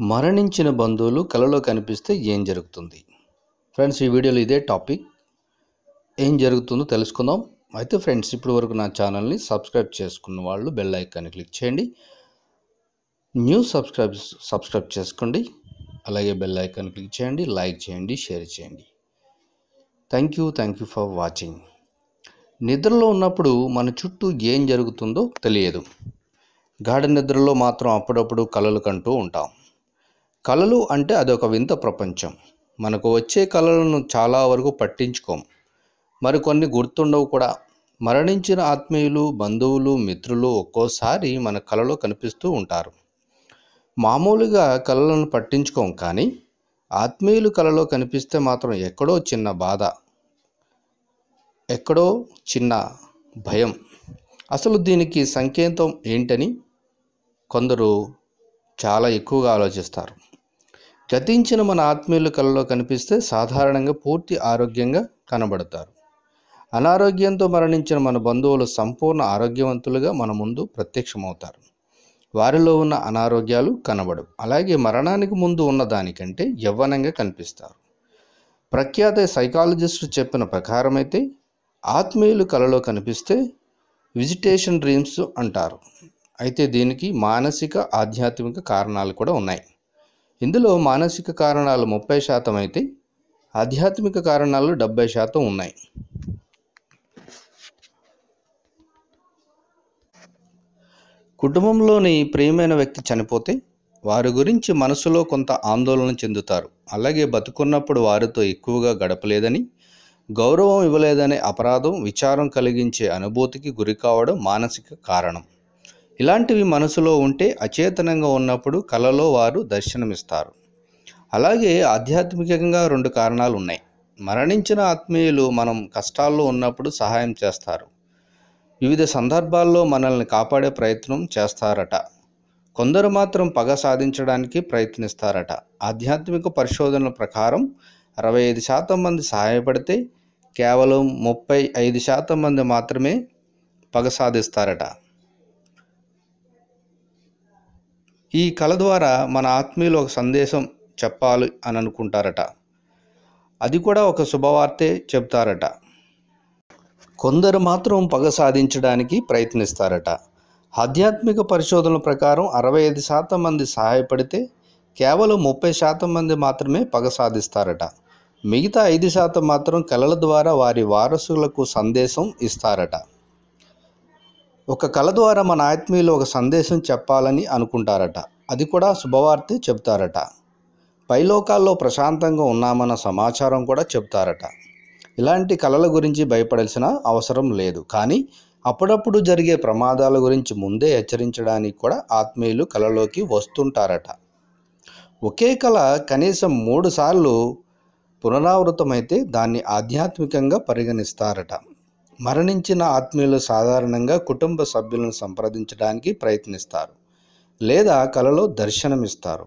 మరణించిన బంధువులు కలలో కనిపిస్తే ఏం జరుగుతుంది? ఫ్రెండ్స్ ఈ వీడియోలో ఇదే టాపిక్. ఏం జరుగుతుందో తెలుసుకుందాం. అయితే ఫ్రెండ్స్ ఇప్పటి వరకు నా ఛానల్ని సబ్స్క్రైబ్ చేసుకున్న వాళ్ళు బెల్ ఐకాన్ని క్లిక్ చేయండి. న్యూ సబ్స్క్రైబ్ సబ్స్క్రైబ్ చేసుకోండి. అలాగే బెల్ ఐకాన్ క్లిక్ చేయండి. లైక్ చేయండి షేర్ చేయండి. Thank you thank you for watching. నిద్రలో ఉన్నప్పుడు మన చుట్టూ ఏం జరుగుతుందో తెలియదు. గాఢ నిద్రలో మాత్రం అప్పుడప్పుడు కలలు కంటూ ఉంటాం. కళలు అంటే అదొక వింత ప్రపంచం. మనకు వచ్చే కళలను చాలా వరకు పట్టించుకోం. మరికొన్ని గుర్తుండవు కూడా. మరణించిన ఆత్మీయులు బంధువులు మిత్రులు ఒక్కోసారి మన కళలో కనిపిస్తూ ఉంటారు. మామూలుగా కళలను పట్టించుకోం కానీ ఆత్మీయులు కళలో కనిపిస్తే మాత్రం ఎక్కడో చిన్న బాధ ఎక్కడో చిన్న భయం. అసలు దీనికి సంకేతం ఏంటని కొందరు చాలా ఎక్కువగా ఆలోచిస్తారు. గతించిన మన ఆత్మీయుల కలలో కనిపిస్తే సాధారణంగా పూర్తి ఆరోగ్యంగా కనబడతారు. అనారోగ్యంతో మరణించిన మన బంధువులు సంపూర్ణ ఆరోగ్యవంతులుగా మన ముందు ప్రత్యక్షమవుతారు. వారిలో ఉన్న అనారోగ్యాలు కనబడవు. అలాగే మరణానికి ముందు ఉన్న దానికంటే యవ్వనంగా కనిపిస్తారు. ప్రఖ్యాత సైకాలజిస్ట్ చెప్పిన ప్రకారం అయితే ఆత్మీయులు కళలో కనిపిస్తే విజిటేషన్ డ్రీమ్స్ అంటారు. అయితే దీనికి మానసిక ఆధ్యాత్మిక కారణాలు కూడా ఉన్నాయి. ఇందులో మానసిక కారణాలు ముప్పై శాతం అయితే ఆధ్యాత్మిక కారణాలు డెబ్బై శాతం ఉన్నాయి. కుటుంబంలోని ప్రియమైన వ్యక్తి చనిపోతే వారి గురించి మనసులో కొంత ఆందోళన చెందుతారు. అలాగే బతుకున్నప్పుడు వారితో ఎక్కువగా గడపలేదని గౌరవం ఇవ్వలేదనే అపరాధం విచారం కలిగించే అనుభూతికి గురి కావడం మానసిక కారణం. ఇలాంటివి మనసులో ఉంటే అచేతనంగా ఉన్నప్పుడు కలలో వారు దర్శనమిస్తారు. అలాగే ఆధ్యాత్మికంగా రెండు కారణాలు ఉన్నాయి మరణించిన ఆత్మీయులు మనం కష్టాల్లో ఉన్నప్పుడు సహాయం చేస్తారు. వివిధ సందర్భాల్లో మనల్ని కాపాడే ప్రయత్నం చేస్తారట. కొందరు మాత్రం పగ సాధించడానికి ప్రయత్నిస్తారట. ఆధ్యాత్మిక పరిశోధనల ప్రకారం అరవై ఐదు శాతం మంది సహాయపడితే కేవలం ముప్పై ఐదు శాతం మంది మాత్రమే పగ సాధిస్తారట. ఈ కళ ద్వారా మన ఆత్మీయులు ఒక సందేశం చెప్పాలి అని అనుకుంటారట. అది కూడా ఒక శుభవార్తే చెప్తారట. కొందరు మాత్రం పగ సాధించడానికి ప్రయత్నిస్తారట. ఆధ్యాత్మిక పరిశోధనల ప్రకారం అరవై ఐదు శాతం మంది సహాయపడితే కేవలం ముప్పై శాతం మంది మాత్రమే పగ సాధిస్తారట. మిగతా ఐదు శాతం మాత్రం కళల ద్వారా వారి వారసులకు సందేశం ఇస్తారట. ఒక కళ ద్వారా మన ఆత్మీయులు ఒక సందేశం చెప్పాలని అనుకుంటారట. అది కూడా శుభవార్తే చెప్తారట పైలోకాల్లో ప్రశాంతంగా ఉన్నామన్న సమాచారం కూడా చెప్తారట ఇలాంటి కళల గురించి భయపడాల్సిన అవసరం లేదు. కానీ అప్పుడప్పుడు జరిగే ప్రమాదాల గురించి ముందే హెచ్చరించడానికి కూడా ఆత్మీయులు కళలోకి వస్తుంటారట. ఒకే కళ కనీసం మూడు సార్లు పునరావృతమైతే దాన్ని ఆధ్యాత్మికంగా పరిగణిస్తారట. మరణించిన ఆత్మీయులు సాధారణంగా కుటుంబ సభ్యులను సంప్రదించడానికి ప్రయత్నిస్తారు లేదా కలలో దర్శనమిస్తారు.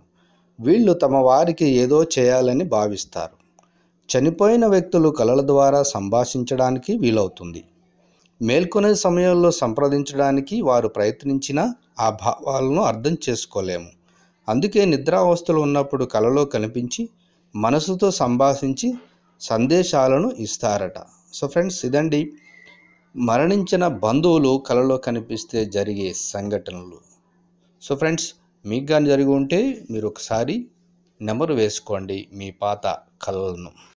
వీళ్ళు తమ వారికి ఏదో చేయాలని భావిస్తారు. చనిపోయిన వ్యక్తులు కళల ద్వారా సంభాషించడానికి వీలవుతుంది. మేల్కొనే సమయంలో సంప్రదించడానికి వారు ప్రయత్నించినా ఆ భావాలను అర్థం చేసుకోలేము. అందుకే నిద్రావస్థలు ఉన్నప్పుడు కలలో కనిపించి మనసుతో సంభాషించి సందేశాలను ఇస్తారట. సో ఫ్రెండ్స్ ఇదండి మరణించిన బంధువులు కలలో కనిపిస్తే జరిగే సంఘటనలు. సో ఫ్రెండ్స్ మీకు కానీ జరిగి ఉంటే మీరు ఒకసారి నెమరు వేసుకోండి మీ పాత కళలను